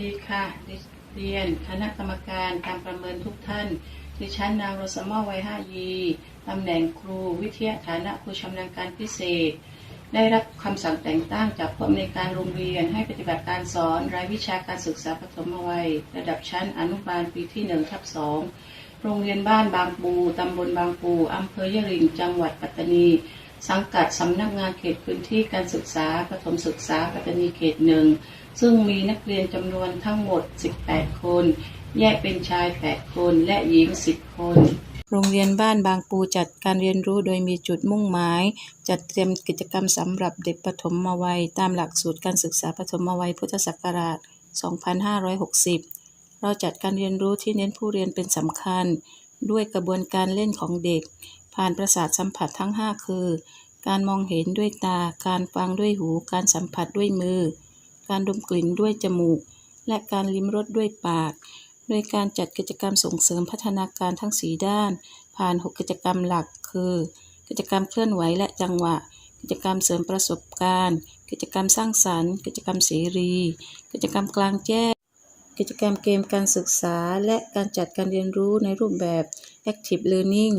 ดีค่ะ ดิเรียน คณะกรรมการการประเมินทุกท่าน ดิฉันนางโรสมอไวยห้ายีตำแหน่งครูวิทยาฐานะครูชำนาญการพิเศษ ได้รับคำสั่งแต่งตั้งจากผู้อำนวยการโรงเรียนให้ปฏิบัติการสอนรายวิชาการศึกษาปฐมวัย ระดับชั้นอนุบาลปีที่1ทับ2โรงเรียนบ้านบางปู ตำบลบางปู อำเภอยะริง จังหวัดปัตตานี สังกัดสำนักงานเขตพื้นที่การศึกษาประถมศึกษาปัตตานีเขตหนึ่ง ซึ่งมีนักเรียนจำนวนทั้งหมด 18 คน แยกเป็นชาย 8 คนและหญิง 10 คน โรงเรียนบ้านบางปูจัดการเรียนรู้โดยมีจุดมุ่งหมาย จัดเตรียมกิจกรรมสำหรับเด็กปฐมวัย ตามหลักสูตรการศึกษาปฐมวัยพุทธศักราช 2560 เราจัดการเรียนรู้ที่เน้นผู้เรียนเป็นสำคัญ ด้วยกระบวนการเล่นของเด็ก ผ่านประสาทสัมผัสทั้ง 5 คือ การมองเห็นด้วยตา การฟังด้วยหู การสัมผัสด้วยมือ การดมกลิ่นด้วยจมูก และการลิ้มรสด้วยปาก โดยการจัดกิจกรรมส่งเสริมพัฒนาการทั้ง4ด้าน ผ่าน 6 กิจกรรมหลัก คือ กิจกรรมเคลื่อนไหวและจังหวะ กิจกรรมเสริมประสบการณ์ กิจกรรมสร้างสรรค์ กิจกรรมเสรี กิจกรรมกลางแจ้งกิจกรรมเกมการศึกษา และการจัดการเรียนรู้ในรูปแบบ Active Learning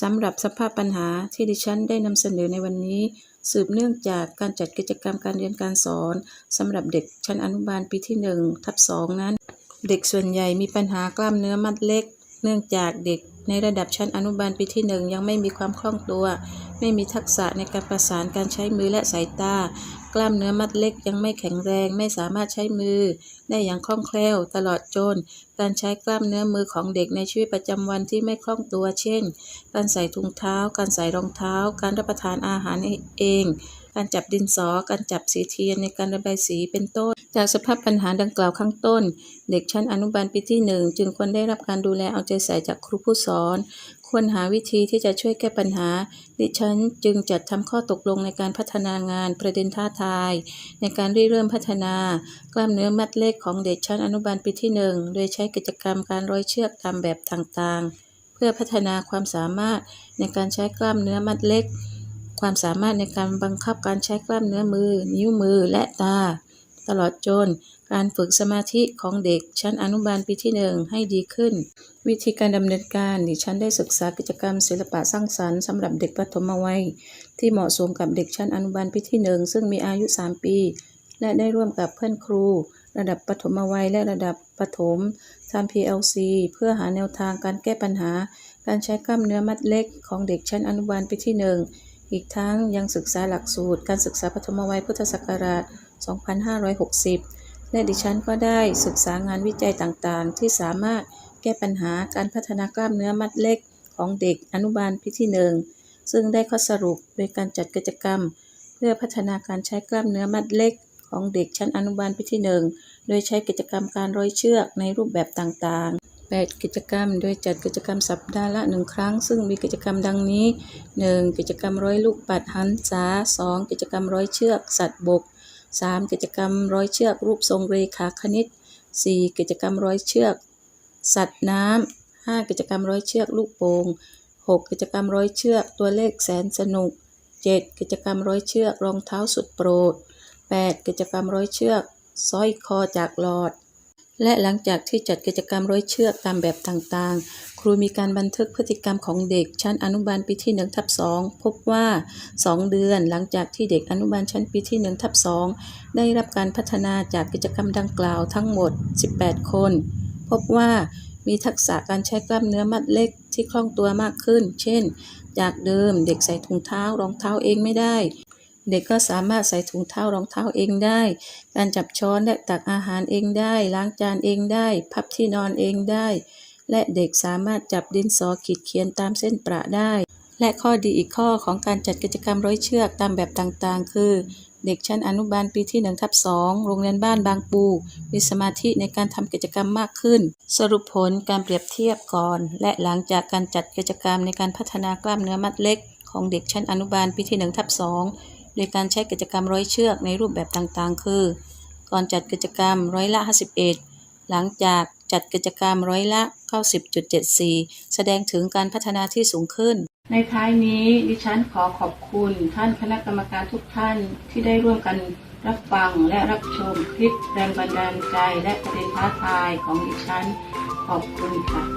สำหรับสภาพปัญหาที่ดิฉันได้นำเสนอในวันนี้ สืบเนื่องจากการจัดกิจกรรมการเรียนการสอนสำหรับเด็กชั้นอนุบาลปีที่1ทับ2นั้น เด็กส่วนใหญ่มีปัญหากล้ามเนื้อมัดเล็ก เนื่องจากเด็กในระดับชั้นอนุบาลปีที่ 1 ยังไม่มีความคล่องตัว ไม่มีทักษะในการประสานการใช้มือและสายตา กล้ามเนื้อมัดเล็กยังไม่แข็งแรงไม่สามารถใช้มือ ได้อย่างคล่องแคล่ว ตลอดจน การใช้กล้ามเนื้อมือของเด็กในชีวิตประจำวันที่ไม่คล่องตัว เช่น การใส่ถุงเท้า การใส่รองเท้า การรับประทานอาหารเองการจับดินสอ การจับสีเทียนในการระบายสีเป็นต้น จากสภาพปัญหาดังกล่าวข้างต้น เด็กชั้นอนุบาลปีที่หนึ่งจึงควรได้รับการดูแลเอาใจใส่จากครูผู้สอน ควรหาวิธีที่จะช่วยแก้ปัญหา ดิฉันจึงจัดทำข้อตกลงในการพัฒนางานประเด็นท้าทาย ในการริเริ่มพัฒนา กล้ามเนื้อมัดเล็กของเด็กชั้นอนุบาลปีที่หนึ่งโดยใช้กิจกรรมการร้อยเชือกตามแบบต่างๆ เพื่อพัฒนาความสามารถในการใช้กล้ามเนื้อมัดเล็ก ความสามารถในการบังคับการใช้กล้ามเนื้อมือ นิ้วมือและตา ตลอดจน การฝึกสมาธิของเด็กชั้นอนุบาลปีที่หนึ่งให้ดีขึ้น วิธีการดำเนินการดิฉันได้ศึกษากิจกรรมศิลปะสร้างสรรค์สำหรับเด็กปฐมวัย ที่เหมาะสมกับเด็กชั้นอนุบาลปีที่หนึ่งซึ่งมีอายุ 3 ปี และได้ร่วมกับเพื่อนครู ระดับปฐมวัยและระดับประถมทำ PLC เพื่อหาแนวทางการแก้ปัญหา การใช้กล้ามเนื้อมัดเล็กของเด็กชั้นอนุบาลปีที่หนึ่ง อีกทั้งยังศึกษาหลักสูตร การศึกษาปฐมวัยพุทธศักราช 2560 และดิฉันก็ได้ศึกษางานวิจัยต่างๆ ที่สามารถแก้ปัญหาการพัฒนากล้ามเนื้อมัดเล็กของเด็กอนุบาลปีที่หนึ่งซึ่งได้ข้อสรุปโดยการจัดกิจกรรม เพื่อพัฒนาการใช้กล้ามเนื้อมัดเล็กของเด็กชั้นอนุบาลปีที่หนึ่งโดยใช้กิจกรรมการร้อยเชือกในรูปแบบต่างๆ 8 กิจกรรม โดยจัดกิจกรรมสัปดาห์ละ 1 ครั้ง ซึ่งมีกิจกรรมดังนี้ 1. กิจกรรมร้อยลูกปัดหันษา 2. กิจกรรมร้อยเชือกสัตว์บก 3. กิจกรรมร้อยเชือกรูปทรงเรขาคณิต 4. กิจกรรมร้อยเชือก สัตว์น้ำ 5. กิจกรรมร้อยเชือกลูกโป่ง 6. กิจกรรมร้อยเชือกตัวเลขแสนสนุก 7. กิจกรรมร้อยเชือกรองเท้าสุดโปรด 8. กิจกรรมร้อยเชือกสร้อยคอจากหลอด และหลังจากที่จัดกิจกรรมร้อยเชือกตามแบบต่างๆ ครูมีการบันทึกพฤติกรรมของเด็กชั้นอนุบาลปีที่1ทับ2พบว่า 2 เดือนหลังจากที่เด็กอนุบาลชั้นปีที่1ทับ2ได้รับการพัฒนาจากกิจกรรมดังกล่าวทั้งหมด 18 คน พบว่ามีทักษะการใช้กล้ามเนื้อมัดเล็กที่คล่องตัวมากขึ้น เช่น จากเดิมเด็กใส่ถุงเท้ารองเท้าเองไม่ได้ เด็กก็สามารถใส่ถุงเท้ารองเท้าเองได้ การจับช้อนและตักอาหารเองได้ ล้างจานเองได้ พับที่นอนเองได้ และเด็กสามารถจับดินสอขีดเขียนตามเส้นประได้ และข้อดีอีกข้อของการจัดกิจกรรมร้อยเชือกตามแบบต่างๆ คือ เด็กชั้นอนุบาลปีที่1ทับ2โรงเรียนบ้านบางปู มีสมาธิในการทำกิจกรรมมากขึ้น สรุปผลการเปรียบเทียบก่อน และหลังจากการจัดกิจกรรมในการพัฒนากล้ามเนื้อมัดเล็ก ของเด็กชั้นอนุบาลปีที่1ทับ2 โดยการใช้กิจกรรมร้อยเชือกในรูปแบบต่างๆ คือ ก่อนจัดกิจกรรมร้อยละ 51 หลังจากจัดกิจกรรมร้อยละ 90.74 แสดงถึงการพัฒนาที่สูงขึ้น ในท้ายนี้ดิฉันขอขอบคุณท่านคณะกรรมการทุกท่านที่ได้ร่วมกันรับฟังและรับชมคลิปแรงบันดาลใจและประเด็นท้าทายของดิฉัน ขอบคุณค่ะ